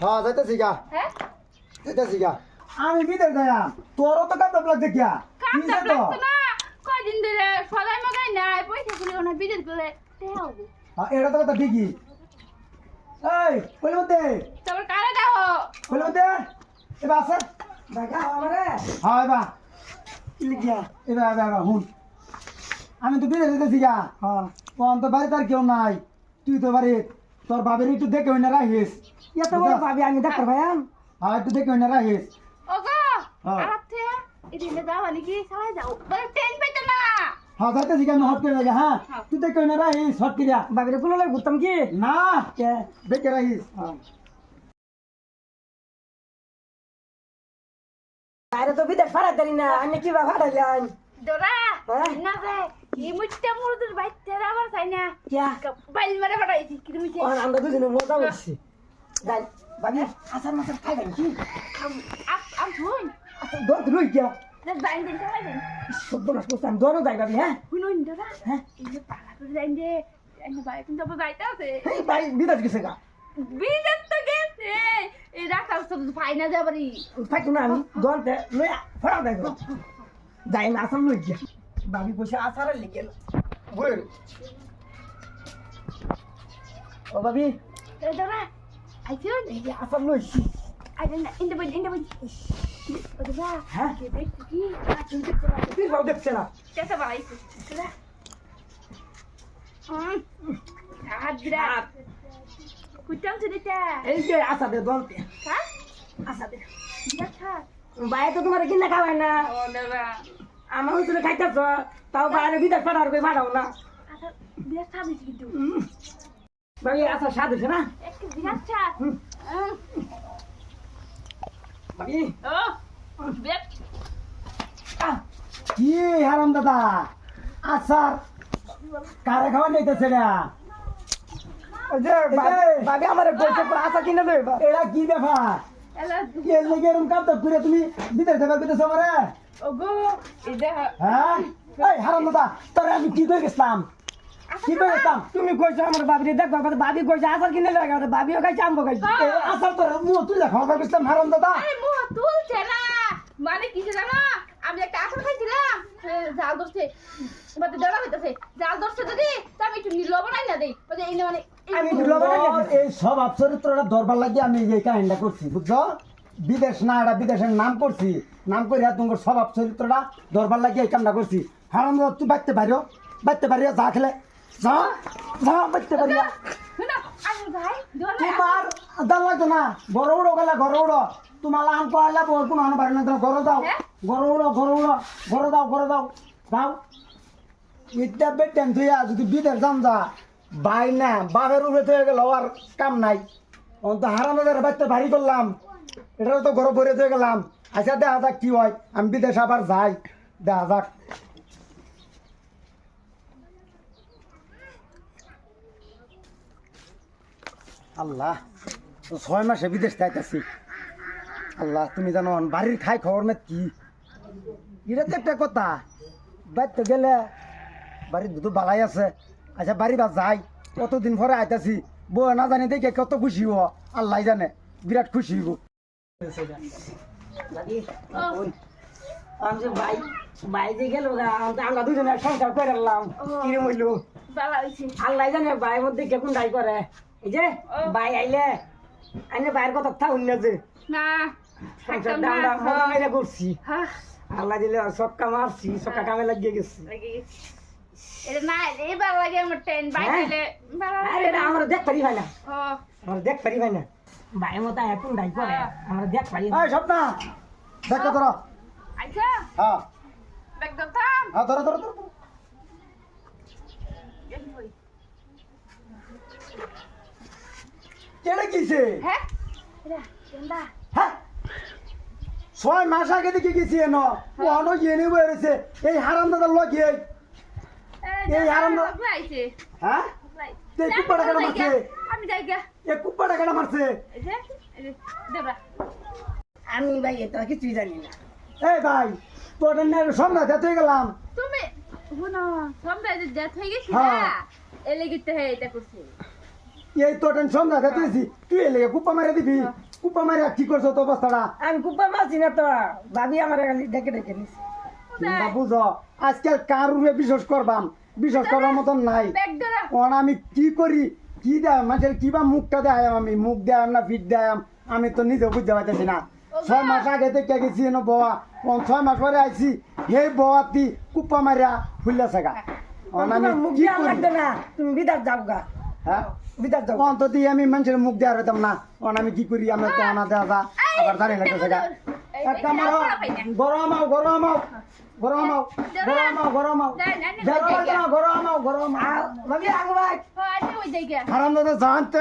হ্যাঁ যাইতেছি গা। হ্যাঁ? যাইতেছি গা। আমি বিদেশ যাইয়া তোরও তো কাপ লাগছে কিয়া তো। লাগতো না। কয়দিন ধরে সদাই মগাই নাই পয়সা ছিল না বিদেশ করে দেও হ্যাঁ, এটা তো কথা ঠিকই। এই কইলে মধ্যে তারপর কারে দাও কইলে মধ্যে এবার আছে দেখা আমারে। হ্যাঁ এবার। লিখিয়া এবার এবার এবার হুন। আমি তো বিদেশ যেতেছি গা। হ্যাঁ। তো বাড়িতে আর কেউ নাই। তুই তো বাড়ি তোর বাবের একটু দেখে হইনা রাখিস এত বড় ভাবি আমি ডাক্তার ভাইয়ান হ্যাঁ একটু দেখে হইনা রাখিস ওগো হ্যাঁ। আরাতে এদিকে যাও নাকি সবাই যাও বলে ট্রেন পেতে না হ্যাঁ যাইতেছি গা আমি হট করে লাগে হ্যাঁ হ্যাঁ। তুই দেখে হইনা রাখিস হট করিয়া ভাবিরে কোনো লাগে ঘুরতাম কি না দেখে রাখিস বাইরে তো বিদেশ ফাড়াই জানি না আমি কিবা ফাড়াইলেন দোরা হ্যাঁ? না রে এই মুটটা মুরুদের বাইতে আমার চাই না। বাইল মারে ফাটাইছি কি ওর আমরা দুজনে মজা করছি। যাই ভাবি আসার মাসার খাইবেন কি? আপ আপ শুন দর তুই কিয়া না বাইল দিন চালাই দেন। সব নাশ করছি আমি দরও যাই ভাবি হ্যাঁ? শুনুন দোরা হ্যাঁ? এই যে পালা করে যাইন যে বাইক কিন্তু আবার যাইতে আছে। এই ভাই বিদেশ গেছে গা। বিদেশ তো গেছে। এই রাস্তা তো ফাইনা যাবারি ফাইতো না আমি দরতে লই ফাড়াও দেখ যাই না আসাম লই গিয়া। ভাবি পয়সা আসার লিখে বই ও ভাবি এই দোরা আইছুন এই যে আসাম লইছি। আইছেন ইন্দে বই ইন্দে বই। ও দোরা হ্যাঁ? কে দেখ কি? তুই ভাব দেখছে না। কেসে বাড়াইছে দোরা হুম বিরাট কুটাম চুরিটা এই যে আসা দে দরতে হ্যাঁ? আসা দে। বিরাট বাইরে তো তোমার কিনা খাওয়াই না। ও আমার হচ্ছে খাইতেছ তাও বাইরে বিদেশ পাঠাও করে পাঠাও না। আচ্ছা আচ্ছা স্বাদ হয়েছে না? কি হারাম দাদা? কারে খাওয়া নিতেছে না আমার আশা কিনে দেবে। এটা কি ব্যাপার? এর লেগে এরকম কাম তো করে তুমি বিদেশ থেকে বিদেশ আমারে? ওগো দেখ। হ্যাঁ? এই হারাম দাদা তোরে আমি কি করে গেছিলাম? কি করে গেছিলাম? তুমি কইছো আমার ভাবি দেখ বাবা ভাবি কইছে আচার কিনে লাগে আমাদের ভাবিও খাইছে আমবো খাইছে। আসার তোর মুখ তুই খাওয়া গেছিলাম হারাম দাদা। আরে মুহ তুলছে না। মানে কি জানো? আমি একটা আচার খাইছিলাম। জাল ধরছে। মানে ডরা হইতেছে। জাল ধরছে যদি আমি একটু লবণ আইনা দেই। মানে এই মানে আমি এই স্বভাব চরিত্রটা দরবার লাগিয়ে আমি এই কাহিনীটা করছি বুঝছ? বিদেশ না এটা বিদেশের নাম করছি নাম করে তোমার স্বভাব চরিত্রটা দরবার লাগিয়ে এই কামটা করছি। হারাম তুই বাঁচতে পারিও বাঁচতে পারিও যা খেলে। যা যা বাঁচতে আরে তোমার দাল লাগতো না। ঘর উড়ো গেলে ঘর উড়ো। তোমার লাম কয়লা বল কোনো আনো পারে না। তুমি ঘর দাও হ্যাঁ? ঘর উড়ো ঘর উড়ো ঘর দাও ঘর দাও দাও বিদ্যা বেটেন যদি বিদেশ যাম যা। বাই না, বাপের উপরে থেকে গেল, আর কাম নাই। অন্ত হারানো ধরে বাচ্চা ভারী করলাম এটা তো ঘর ভরে থেকে গেলাম। আচ্ছা দেখা যাক কি হয়। আমি বিদেশ আবার যাই। দেখা যাক। আল্লাহ, ছয় মাসে বিদেশ থাকতেছি আল্লাহ, তুমি জানো, বাড়ির খাই খবর না কি? এটা তো একটা কথা। বাড়িতে গেলে বাড়ির দুটো বালাই আছে। আচ্ছা বাড়ি বা যাই। কতদিন পরে আইতাছি? বউ না জানি দেখে কত খুশি হব। আল্লাহ জানে বিরাট খুশি হব। ভাবি আমি ভাই ভাই গেল আমরা দুজনে সংসার করে এলাম কিরম হইল? আল্লাহ জানে ভাই মধ্যে কে কোন দায় করে। এই যে ভাই আইলে আইনে ভাইয়ের কথা যে। না সংসার করছি। আল্লাহ দিলে সক্কা মারছি সক্কা কামে লাগিয়ে গেছি। লাগে গেছে। এটা না এবার লাগে আমার ট্রেন বাইক হ্যাঁ? দিলে বালা আরে আমরা দেখ পারি ভাই না আমরা দেখ পারি ভাই না ভাই মতো এখন দায় করে আমরা দেখ পারি না। এই স্বপ্না দেখো ধরো আচ্ছা হ্যাঁ ব্যাগ ধরতাম হ্যাঁ ধরো ধরো ধরো কেড়ে কিছে হ্যাঁ হ্যাঁ ছয় মাস আগে দেখে গেছি এন ওখানো জেনে বেড়েছে এই হারাম দাদার লগে এই আরাম হ্যাঁ এই কুপ্পাটা কেন মারছে আমি যাই গা এই কুপ্পাটা কেন মারছে এই যে এই যে দেবরা আমি ভাই এটা কিছুই জানি না এই ভাই তোর সামনে দেখতে গেলাম তুমি শুনো সন্ধ্যা যে হয়ে গেছি হ্যাঁ। না এলে গিতে হে এটা করছে এই তোর সামনে দেখতেছি তুই এলে মারে দিবি কুপা মারিয়া কি করছ তো অবস্থাটা আমি কুপা মারছি না তো ভাবি আমার ডেকে ডেকে নিছি বুঝো আজকাল কার উপরে বিশ্বাস করবাম বিশ্বাস করার মতন নাই। কারণ আমি কি করি? কি দেয়? মানুষের কিবা মুখটা দেয় আমি মুখ দেয় না ফিট দেয় আমি তো নিজে বুঝতে পারতেছি না। ছয় মাস আগে থেকে গেছি এনে বয়া কোন ছয় মাস পরে আইছি সেই বয়াতি কুপ্পা মারিয়া ফুললে কারণ আমি কি করি? না? তুমি বিদার যাও গা। হ্যাঁ? বিদার যাও অন্তত আমি মানুষের মুখ দেওয়া হইতাম না। আমি কি করি? আমি তো আনা দেওয়া আবার দাঁড়িয়ে লাগতেছে একটা মারো গরম আও গরম আও। গরম আও গরম আও গরম আও। গরম আও গরম আও। গরম আও হারাম দাদা জানতে